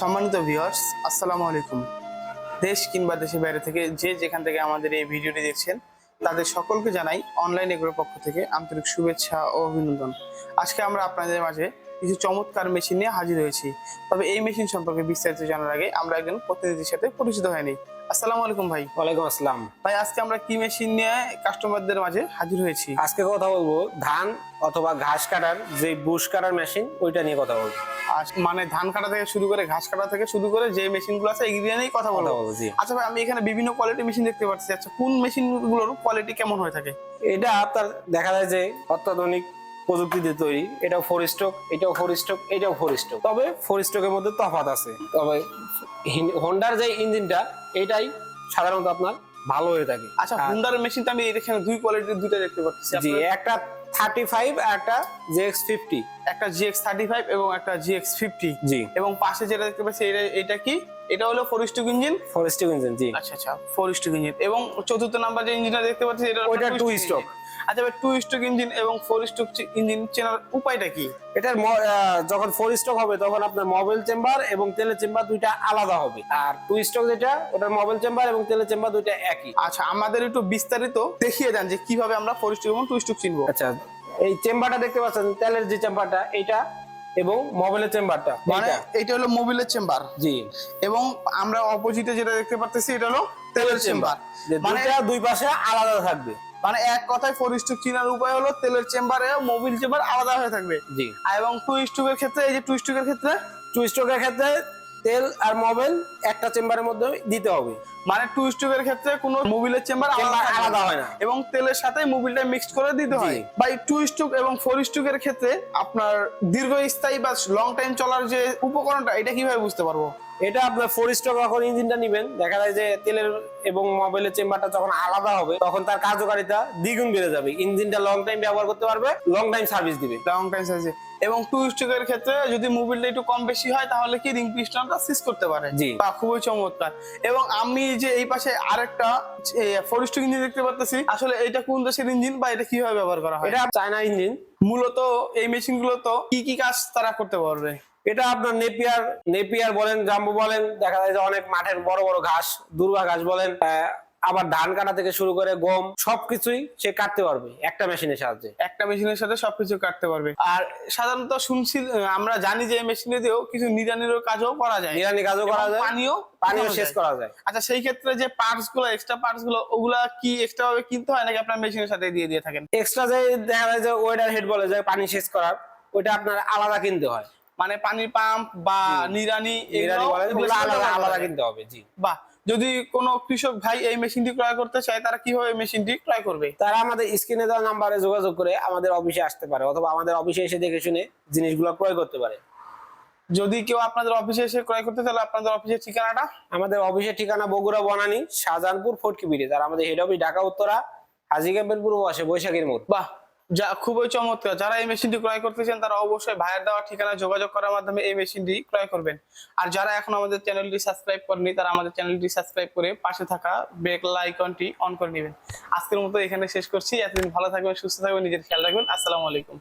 সম্মানিত ভিউয়ার্স আসসালামু আলাইকুম। দেশ কিংবা দেশের বাইরে থেকে যে যেখান থেকে আমাদের এই ভিডিওটি দেখছেন, তাদের সকলকে জানাই অনলাইন এগুলোর পক্ষ থেকে আন্তরিক শুভেচ্ছা ও অভিনন্দন। আজকে আমরা আপনাদের মাঝে কিছু চমৎকার মেশিন নিয়ে হাজির হয়েছি। তবে এই মেশিন সম্পর্কে বিস্তারিত জানার আগে আমরা একজন প্রতিনিধির সাথে পরিচিত হয়নি। আসসালামু আলাইকুম ভাই। ওয়ালাইকুম আসসালাম। ভাই আজকে আমরা কি মেশিন নিয়ে কাস্টমারদের মাঝে হাজির হয়েছি? আজকে কথা বলব ধান অথবা ঘাস কাটার যে বুশ কাটার মেশিন ওইটা নিয়ে কথা বলব। মানে ধান কাটা থেকে শুরু করে ঘাস কাটা থেকে শুরু করে যে মেশিনগুলো আছে এগুলো নিয়েই কথা কথা বলব আচ্ছা ভাই আমি এখানে বিভিন্ন কোয়ালিটি মেশিন দেখতে পাচ্ছি। আচ্ছা কোন মেশিনগুলোর কোয়ালিটি কেমন হয়ে থাকে? এটা আপনার দেখা যায় যে অত্যাধুনিক প্রযুক্তি দিয়ে তৈরি। এটাও ফোর স্ট্রোক এটাও ফোর স্ট্রোক এটাও ফোর স্ট্রোক তবে ফোর স্ট্রোকের মধ্যে তফাৎ আছে। তবে হোন্ডার যে ইঞ্জিনটা এটাই সাধারণত আপনার ভালো হয়ে থাকে। আচ্ছা হুন্ডার মেশিন তো আমি এখানে দুই কোয়ালিটির দুইটা দেখতে পাচ্ছি। জি একটা থার্টি ফাইভ একটা জেএক্স ফিফটি একটা জিএক্স থার্টি ফাইভ এবং একটা জিএক্স ফিফটি জি। এবং পাশে যেটা দেখতে পাচ্ছি এটা এটা কি? এটা হলো four stroke engine four stroke engine জি। আচ্ছা আচ্ছা ফোর স্ট্রোক ইঞ্জিন এবং চতুর্থ নাম্বার যে ইঞ্জিনটা দেখতে পাচ্ছি এটা ওইটা two stroke। আচ্ছা ভাই টু স্ট্রোক ইঞ্জিন এবং ফোর স্ট্রোক ইঞ্জিন চেনার উপায়টা কি? এটার যখন ফোর স্ট্রোক হবে তখন আপনার মোবাইল চেম্বার এবং তেলের চেম্বার দুইটা আলাদা হবে। আর টু স্ট্রোক যেটা ওটার মোবাইল চেম্বার এবং তেলের চেম্বার দুইটা একই। আচ্ছা আমাদের একটু বিস্তারিত দেখিয়ে দেন যে কীভাবে আমরা ফোর স্ট্রোক এবং টু স্ট্রোক চিনবো। আচ্ছা এই চেম্বারটা দেখতে পাচ্ছেন তেলের যে চেম্বারটা এটা এবং মোবাইলের চেম্বারটা মানে এটা হলো মোবিলের চেম্বার জি। এবং আমরা অপোজিটে যেটা দেখতে পাচ্ছি এটা হলো তেলের চেম্বার মানে দুই পাশে আলাদা থাকবে। মানে এক কথায় ফোর স্ট্রোক চিনার উপায় হলো তেলের চেম্বারে মোবিল চেম্বার আলাদা হয়ে থাকবে। জি। এবং টু স্ট্রোকের ক্ষেত্রে এই যে টু স্ট্রোকের ক্ষেত্রে টু স্ট্রোকের ক্ষেত্রে তেল আর মোবাইল একটা চেম্বারের মধ্যে দিতে হবে। মানে টু স্ট্রোকের ক্ষেত্রে কোনো মোবিলের চেম্বার আলাদা হয় না। এবং তেলের সাথে মোবিলটা মিক্সড করে দিতে হয়। বা টু স্ট্রোক এবং ফোর স্ট্রোকের ক্ষেত্রে আপনার দীর্ঘস্থায়ী বা লং টাইম চলার যে উপকরণটা এটা কীভাবে বুঝতে পারব? এটা আপনার ফোর স্ট্রোক যখন ইঞ্জিনটা নিবেন দেখা যায় যে তেলের এবং মোবাইলের চেম্বারটা যখন আলাদা হবে তখন তার কার্যকারিতা দ্বিগুণ বেড়ে যাবে। ইঞ্জিনটা লং টাইম ব্যবহার করতে পারবে লং টাইম সার্ভিস দিবে। লং টাইম সাইজে এবং টু স্ট্রোকের ক্ষেত্রে যদি মোবিলটা একটু কম বেশি হয় তাহলে কি রিং পিস্টনটা সিজ করতে পারে? জি। বা খুবই চমৎকার। এবং আমি যে এই পাশে আরেকটা ফোর স্ট্রোক ইঞ্জিন দেখতে পারতেছি। আসলে এটা কোন দেশের ইঞ্জিন বা এটা কীভাবে ব্যবহার করা হয়? এটা চায়না ইঞ্জিন মূলত এই মেশিনগুলো তো কি কি কাজ তারা করতে পারবে? এটা আপনার নেপিয়ার নেপিয়ার বলেন জাম্বু বলেন দেখা যায় যে অনেক মাঠের বড় বড় ঘাস দুর্বা ঘাস বলেন আবার ধান কাটা থেকে শুরু করে গম সবকিছুই সে কাটতে পারবে একটা মেশিনের সাহায্যে। একটা মেশিনের সাথে সবকিছু কাটতে পারবে। আর সাধারণত শুনছি আমরা জানি যে এই মেশিনে দিয়েও কিছু নিরানির কাজও করা যায়। নিরানি কাজও করা যায় পানিও পানিও শেষ করা যায়। আচ্ছা সেই ক্ষেত্রে যে পার্টসগুলো এক্সট্রা পার্টসগুলো ওগুলা কি এক্সট্রা ভাবে কিনতে হয় নাকি আপনার মেশিনের সাথে দিয়ে দিয়ে থাকেন? এক্সট্রা যে দেখা যায় যে ওয়েডার হেড বলে যে পানি শেষ করার ওইটা আপনার আলাদা কিনতে হয়। মানে পানির পাম্প বা নিরানি আলাদা। কিনতে হবে জি। বাহ যদি কোনো কৃষক ভাই এই মেশিনটি ক্রয় করতে চায় তারা কীভাবে মেশিনটি ক্রয় করবে? তারা আমাদের স্ক্রিনে দেওয়া নাম্বারে যোগাযোগ করে আমাদের অফিসে আসতে পারে অথবা আমাদের অফিসে এসে দেখে শুনে জিনিসগুলো ক্রয় করতে পারে। যদি কেউ আপনাদের অফিসে এসে ক্রয় করতে তাহলে আপনাদের অফিসের ঠিকানাটা? আমাদের অফিসের ঠিকানা বগুড়া বনানী শাহজাহানপুর ফোর্টকি ব্রিজ। আর আমাদের হেড অফিস ঢাকা উত্তরা হাজি ক্যাম্পের পূর্ব পাশে বৈশাখীর মোড়। বাহ যা খুবই চমৎকার। যারা এই মেশিনটি ক্রয় করতে চান তারা অবশ্যই ভাইয়ের দেওয়া ঠিকানা যোগাযোগ করার মাধ্যমে এই মেশিনটি ক্রয় করবেন। আর যারা এখন আমাদের চ্যানেলটি সাবস্ক্রাইব করেনি তারা আমাদের চ্যানেলটি সাবস্ক্রাইব করে পাশে থাকা বেল আইকনটি অন করে নেবেন। আজকের মতো এখানে শেষ করছি। এতদিন ভালো থাকবেন, সুস্থ থাকবেন, নিজের খেয়াল রাখবেন। আসসালামু আলাইকুম।